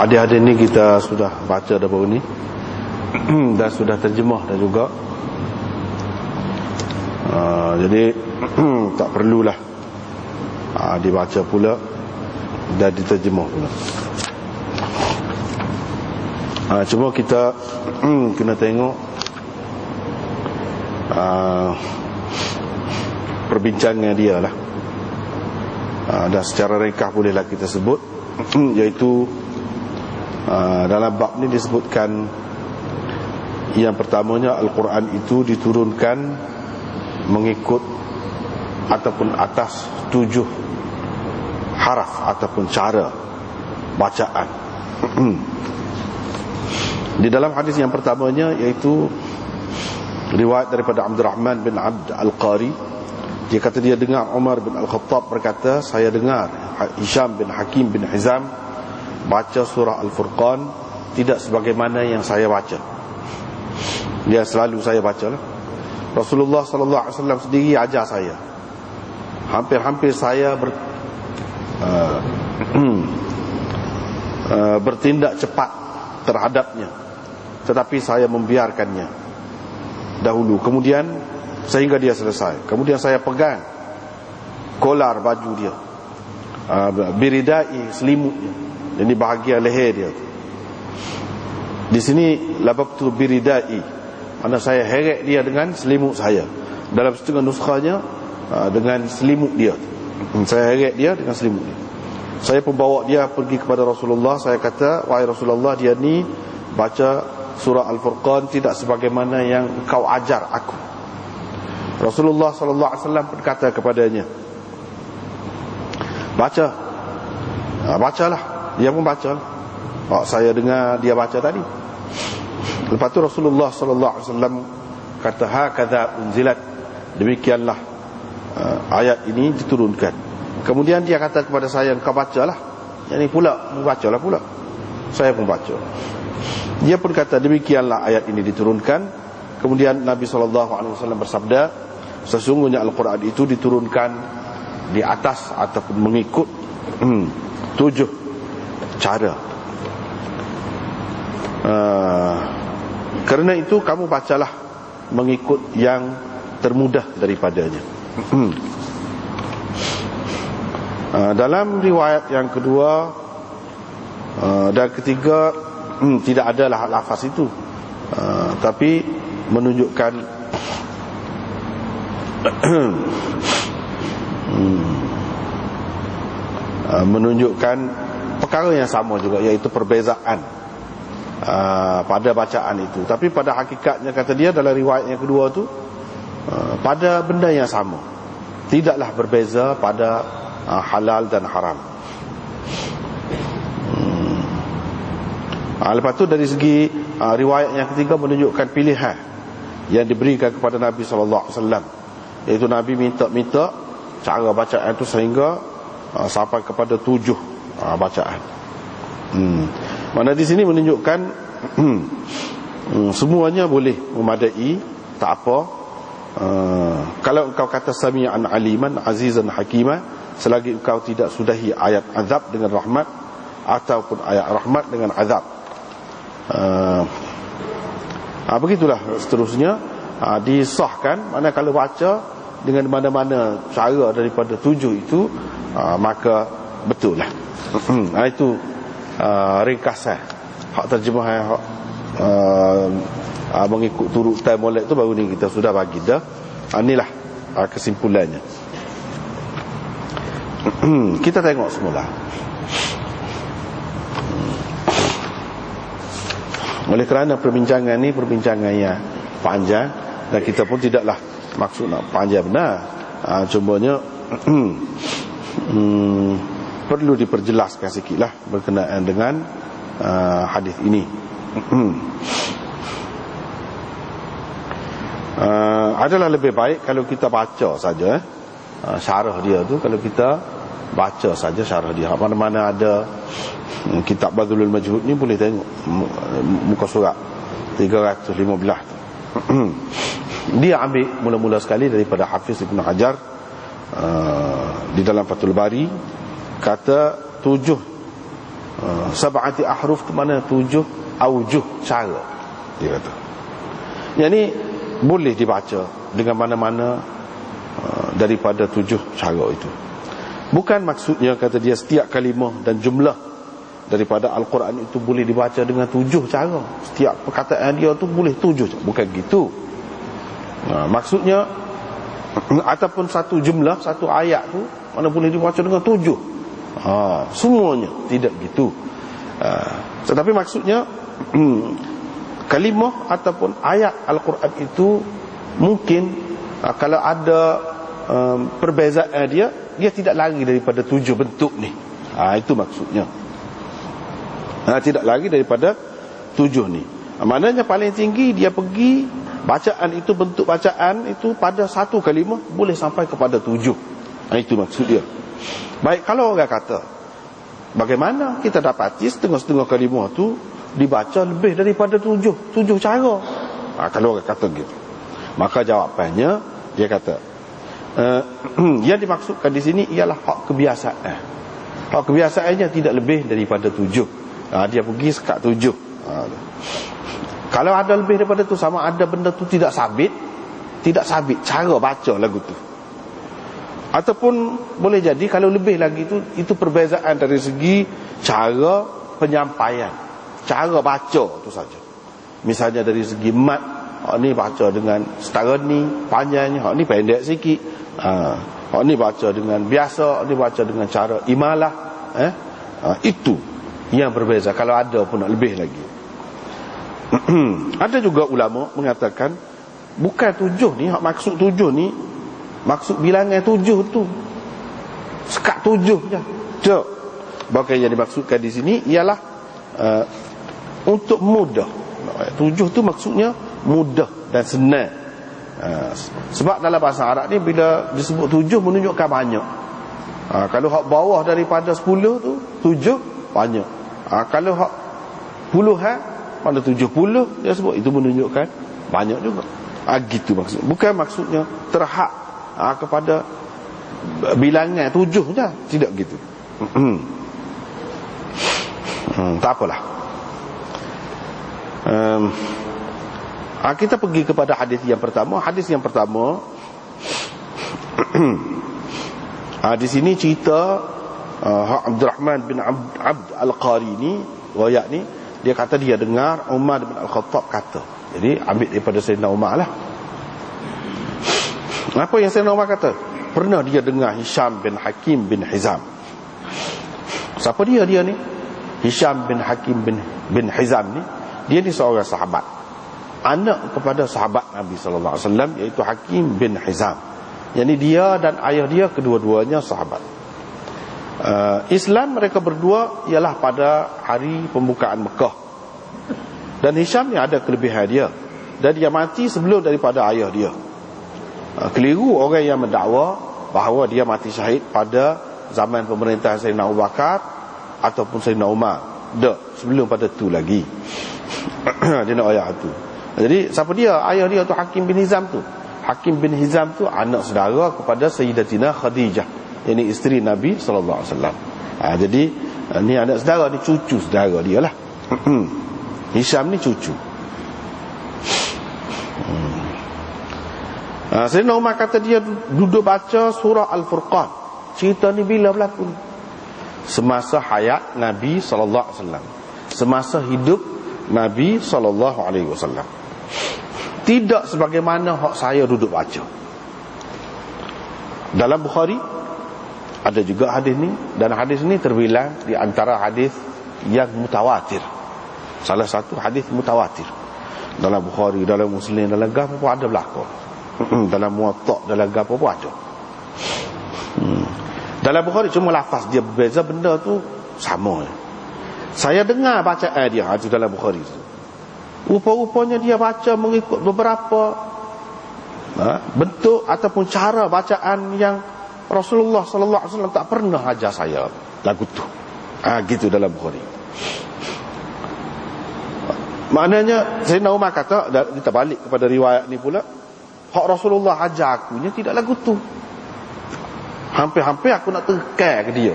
Hadis-hadis ni kita sudah baca dah baru ni dan sudah terjemah dah juga. Uh, jadi tak perlulah uh, dibaca pula dan diterjemah pula. Uh, cuma kita kena tengok uh, perbincangan dia lah. Uh, dan secara ringkas bolehlah kita sebut iaitu Ah, dalam bab ni disebutkan yang pertamanya Al-Quran itu diturunkan mengikut ataupun atas tujuh haraf ataupun cara bacaan. Di dalam hadis yang pertamanya iaitu riwayat daripada Abdul Rahman bin Abd Al-Qari dia kata dia dengar Umar bin Al-Khattab berkata saya dengar Hisham bin Hakim bin Hizam baca surah Al-Furqan tidak sebagaimana yang saya baca. Dia selalu saya baca lah. Rasulullah sallallahu alaihi wasallam sendiri ajar saya. Hampir-hampir saya ber, uh, uh, bertindak cepat terhadapnya. Tetapi saya membiarkannya dahulu. Kemudian sehingga dia selesai. Kemudian saya pegang kolar baju dia. Uh, biridai selimutnya ini bahagian leher dia Di sini lababtu biridai. Mana saya heret dia dengan selimut saya. Dalam setengah nuskhanya ah, dengan selimut dia. Saya heret dia dengan selimut dia. Saya pun bawa dia pergi kepada Rasulullah. Saya kata, wahai Rasulullah, dia ni baca surah Al-Furqan tidak sebagaimana yang kau ajar aku. Rasulullah sallallahu alaihi wasallam berkata kepadanya, baca. Ha, bacalah. Dia pun baca oh, Saya dengar dia baca tadi Lepas tu Rasulullah sallallahu alaihi wasallam kata hakadha unzilat demikianlah uh, ayat ini diturunkan. Kemudian dia kata kepada saya engkau bacalah. Yang ni pula bacalah pula. Saya pun baca. Dia pun kata demikianlah ayat ini diturunkan. Kemudian Nabi sallallahu alaihi wasallam bersabda sesungguhnya Al-Quran itu diturunkan di atas ataupun mengikut hmm, tujuh cara. Uh, kerana itu kamu bacalah mengikut yang termudah daripadanya. Uh, dalam riwayat yang kedua uh, dan ketiga hmm, tidak ada lah lafaz itu. Uh, tapi menunjukkan hmm, menunjukkan perkara yang sama juga iaitu perbezaan uh, pada bacaan itu. Tapi pada hakikatnya kata dia dalam riwayat yang kedua tu uh, pada benda yang sama tidaklah berbeza pada uh, halal dan haram. Hmm. uh, lepas tu dari segi uh, riwayat yang ketiga menunjukkan pilihan yang diberikan kepada Nabi SAW iaitu Nabi minta-minta cara bacaan itu sehingga uh, sampai kepada tujuh uh, bacaan. Hmm. Mana di sini menunjukkan hmm, semuanya boleh memadai, tak apa. Uh, kalau engkau kata sami'an aliman azizan hakimah selagi engkau tidak sudahi ayat azab dengan rahmat ataupun ayat rahmat dengan azab. Uh, uh, begitulah seterusnya uh, disahkan mana kalau baca dengan mana-mana cara daripada tujuh itu uh, maka betul lah. Ha, itu uh, ringkasan. Hak terjemahan hak uh, uh, mengikut turutan molek tu baru ni kita sudah bagi dah. Inilah uh, kesimpulannya. Kita tengok semula. Oleh kerana perbincangan ni perbincangan yang panjang dan kita pun tidaklah maksud nak panjang benar. Uh, cumanya hmm, perlu diperjelaskan sikitlah berkenaan dengan uh, hadis ini. uh, adalah lebih baik kalau kita baca saja eh. uh, syarah dia tu kalau kita baca saja syarah dia. Mana-mana ada um, kitab Badulul Majhud ni boleh tengok muka surat 315 tu. dia ambil mula-mula sekali daripada Hafiz Ibn Hajar uh, di dalam Fathul Bari kata tujuh. Uh, sab'ati ahruf tu mana? Tujuh aujuh cara dia kata. Yang ni boleh dibaca dengan mana-mana uh, daripada tujuh cara itu. Bukan maksudnya kata dia setiap kalimah dan jumlah daripada Al-Quran itu boleh dibaca dengan tujuh cara. Setiap perkataan dia tu boleh tujuh bukan gitu. Uh, maksudnya ataupun satu jumlah satu ayat tu mana boleh dibaca dengan tujuh ha, semuanya. Tidak gitu ha, tetapi maksudnya kalimah ataupun ayat Al-Quran itu mungkin uh, kalau ada um, perbezaan dia dia tidak lagi daripada tujuh bentuk ni. Ha, itu maksudnya. Ha, tidak lagi daripada tujuh ni. Ha, maknanya paling tinggi dia pergi bacaan itu bentuk bacaan itu pada satu kalimah boleh sampai kepada tujuh. ha, itu maksud dia. Baik kalau orang kata bagaimana kita dapati setengah-setengah kalimah tu dibaca lebih daripada tujuh? Tujuh cara. Ha, kalau orang kata gitu. Maka jawapannya dia kata uh, yang dimaksudkan di sini ialah hak kebiasaan. Hak kebiasaannya tidak lebih daripada tujuh. Ha, dia pergi sekat tujuh. Ha, kalau ada lebih daripada tu sama ada benda tu tidak sabit tidak sabit cara baca lagu tu ataupun boleh jadi kalau lebih lagi tu itu perbezaan dari segi cara penyampaian. Cara baca tu saja. Misalnya dari segi mat hak ni baca dengan setara ni panjangnya hak ni pendek sikit. Ha ni baca dengan biasa hak ni baca dengan cara imalah eh? Ha, itu yang berbeza. Kalau ada pun nak lebih lagi. Ada juga ulama mengatakan bukan tujuh ni hak maksud tujuh ni maksud bilangan tujuh tu. Sekat tujuh je. Cuk. Bahawa yang dimaksudkan di sini ialah uh, untuk mudah. Tujuh tu maksudnya mudah dan senang. Ha, sebab dalam bahasa Arab ni bila disebut tujuh menunjukkan banyak. Ha, kalau hak bawah daripada sepuluh tu tujuh banyak. Ha, kalau hak puluhan pada tujuh puluh dia sebut. Itu menunjukkan banyak juga. Ha, gitu maksud. Bukan maksudnya terhak ha, kepada bilangan tujuh je tidak gitu hmm, tak apalah. Um, kita pergi kepada hadis yang pertama. Hadis yang pertama ha, di sini cerita uh, Abdul Rahman bin Abd, Abd Al-Qari ni wayak ni dia kata dia dengar Umar bin Al-Khattab kata. Jadi ambil daripada Sayyidina Umar lah apa yang Sayyidina Umar kata? Pernah dia dengar Hisham bin Hakim bin Hizam. Siapa dia dia ni? Hisham bin Hakim bin bin Hizam ni. Dia ni seorang sahabat. Anak kepada sahabat Nabi sallallahu alaihi wasallam iaitu Hakim bin Hizam. Yakni dia dan ayah dia kedua-duanya sahabat. Uh, Islam mereka berdua ialah pada hari pembukaan Mekah. Dan Hisham ni ada kelebihan dia. Dan dia mati sebelum daripada ayah dia keliru orang yang mendakwa bahawa dia mati syahid pada zaman pemerintahan Sayyidina Abu Bakar ataupun Sayyidina Umar. Tak sebelum pada tu lagi. Dia nak ayah tu. Jadi siapa dia? Ayah dia tu Hakim bin Hizam tu. Hakim bin Hizam tu anak saudara kepada Sayyidatina Khadijah ini isteri Nabi sallallahu alaihi wasallam. Ha, jadi ni anak saudara ni cucu saudara dia lah. Hisham ni cucu ha, Sayyidina Umar kata dia duduk baca surah Al-Furqan cerita ni bila berlaku semasa hayat Nabi sallallahu alaihi wasallam semasa hidup Nabi sallallahu alaihi wasallam. Tidak sebagaimana hak saya duduk baca. Dalam Bukhari ada juga hadis ni dan hadis ni terbilang di antara hadis yang mutawatir. Salah satu hadis mutawatir. Dalam Bukhari, dalam Muslim, dalam Gaf pun ada dalam Muwatta, dalam Gaf pun ada. Hmm. Dalam Bukhari cuma lafaz dia berbeza benda tu sama. Saya dengar bacaan dia itu dalam Bukhari. Rupa-rupanya dia baca mengikut beberapa ha, bentuk ataupun cara bacaan yang Rasulullah sallallahu alaihi wasallam tak pernah ajar saya lagu tu. Ah ha, gitu dalam Bukhari. Maknanya Sayyidina Umar kata kita balik kepada riwayat ni pula hak Rasulullah ajar aku nya tidak lagu tu. Hampir-hampir aku nak tekan ke dia.